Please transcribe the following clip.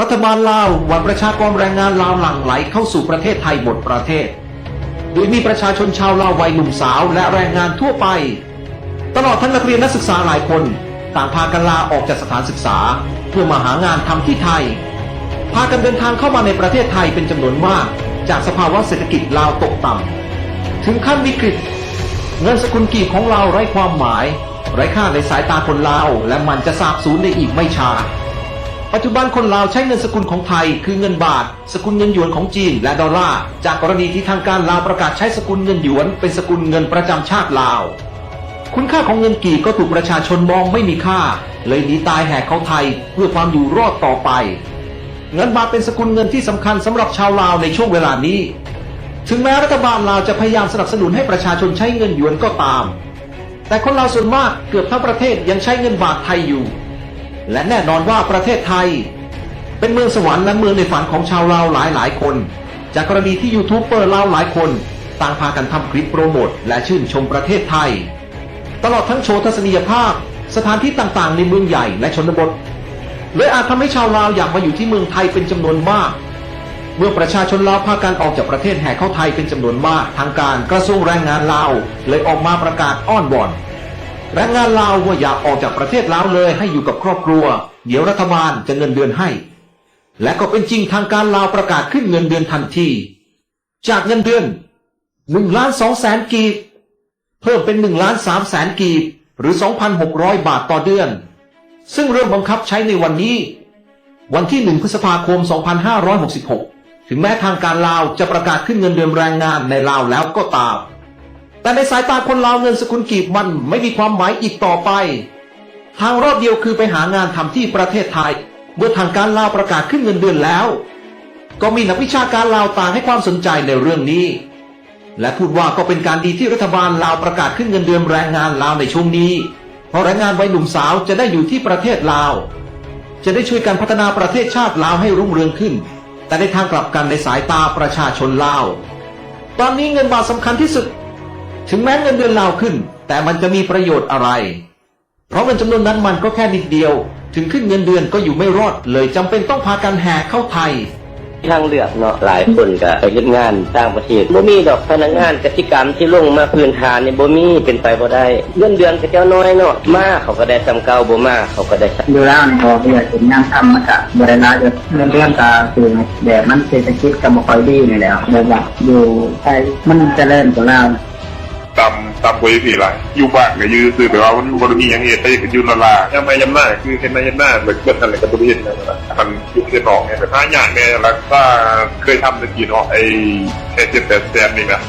รัฐบาลลาวหวังประชากรแรงงานลาวหลั่งไหลเข้าสู่ประเทศไทยหมดประเทศ โดยมีประชาชนชาวลาววัยหนุ่มสาวและแรงงานทั่วไป ตลอดทั้งนักเรียนนักศึกษาหลายคน ต่างพากันลาออกจากสถานศึกษา เพื่อมาหางานทำที่ไทย พากันเดินทางเข้ามาในประเทศไทยเป็นจำนวนมาก จากสภาวะเศรษฐกิจลาวตกต่ำถึงขั้นวิกฤต เงินสกุลกีบของเราไร้ความหมาย ไร้ค่าในสายตาคนลาว และมันจะสาบสูญในอีกไม่ช้า ปัจจุบันคนลาวใช้เงินสกุลของไทย คือเงินบาท สกุลเงินหยวนของจีนและดอลลาร์ จากกรณีที่ทางการลาวประกาศใช้สกุลเงินหยวน เป็นสกุลเงินประจำชาติลาว คุณค่าของเงินกีก็ถูกประชาชนมองไม่มีค่า เลยหนีตายแหกเข้าไทยเพื่อความอยู่รอดต่อไป เงินบาทเป็นสกุลเงินที่สำคัญสำหรับชาวลาวในช่วงเวลานี้ ถึงแม้รัฐบาลลาวจะพยายามสนับสนุนให้ประชาชนใช้เงินหยวนก็ตาม แต่คนลาวส่วนมากเกือบทั้งประเทศยังใช้เงินบาทไทยอยู่ และแน่นอนว่าประเทศไทย เป็นเมืองสวรรค์และเมืองในฝันของชาวลาวหลายหลายคน จากกรณีที่ยูทูบเบอร์ลาวหลายคน ต่างพากันทำคลิปโปรโมทและชื่นชมประเทศไทย ตลอดทั้งโชว์ทัศนียภาพ สถานที่ต่างๆ ในเมืองใหญ่และชนบทเลยอาจทำให้ชาวลาวอยากมาอยู่ที่เมืองไทยเป็นจำนวนมากเมื่อประชาชนลาวพากันออกจากประเทศแห่เข้าไทยเป็นจำนวนมาก ทางการกระทรวงแรงงานลาวเลยออกมาประกาศอ้อนวอน แรงงานลาวว่าอย่าออกจากประเทศลาวเลยให้อยู่กับครอบครัว เดี๋ยวรัฐบาลจะเงินเดือนให้ และก็เป็นจริงทางการลาวประกาศขึ้นเงินเดือนทันที จากเงินเดือนหนึ่งล้านสองแสนกีบ เพิ่มเป็น1ล้าน3แสนกีบ หรือ 2,600 บาทต่อเดือน ซึ่งเริ่มบังคับใช้ในวันนี้ วันที่1พฤษภาคม 2566 ถึงแม้ทางการลาวจะประกาศขึ้นเงินเดือนแรงงานในลาวแล้วก็ตาม แต่ในสายตาคนลาวเงินสกุลกีบมันไม่มีความหมายอีกต่อไป ทางรอบเดียวคือไปหางานทำที่ประเทศไทย เมื่อทางการลาวประกาศขึ้นเงินเดือนแล้ว ก็มีนักวิชาการลาวต่างให้ความสนใจในเรื่องนี้ และพูดว่าก็เป็นการดีที่รัฐบาลลาวประกาศขึ้นเงินเดือนแรงงานลาวในช่วงนี้ เพราะแรงงานวัยหนุ่มสาวจะได้อยู่ที่ประเทศลาว จะได้ช่วยกันพัฒนาประเทศชาติลาวให้รุ่งเรืองขึ้น แต่ในทางกลับกันในสายตาประชาชนลาว ตอนนี้เงินบาทสำคัญที่สุด ถึงแม้เงินเดือนลาวขึ้น แต่มันจะมีประโยชน์อะไร เพราะเงินจำนวนนั้นมันก็แค่นิดเดียว ถึงขึ้นเงินเดือนก็อยู่ไม่รอด เลยจำเป็นต้องพากันแห่เข้าไทยทางเลือกเนาะหลายคนก็ไปเฮ็ดงานต่างประเทศบ่มีดอกพนักงานกสิกรรมที่ลงมาพื้นฐานนี่บ่มีเป็นไปบ่ได้เงินเดือนก็เจ้าน้อยเนาะมาเขาก็ได้ซ้ำเก่าบ่มาเขาก็ได้ซ้ำอยู่แล้วนี่พอเพื่อเป็นงานทำมาจากบริษัทเรื่องเรื่องตาคือแบบมันเศรษฐกิจก็บ่ค่อยดีนี่แหล้วแบบว่าอยู่ไทยมันเจริญกว่าเราตำ ตำกวยสี่ไรอยู่บ้านก็ยื้อซื้อแต่ว่ามันบริมีอย่างเหตุไปก็ยืนละลายังไม่ยำหน้าคือเห็นมายำหน้าเหมือนเกิดอะไรกับบริเวณนั่นแหละมันยุคเส้นออกเนี่ยแต่ถ้าอย่างเนี่ยแล้วก็เคยทำตะกี้เนาะไอ้แค่เจ็ดแปดแสนนี่นะ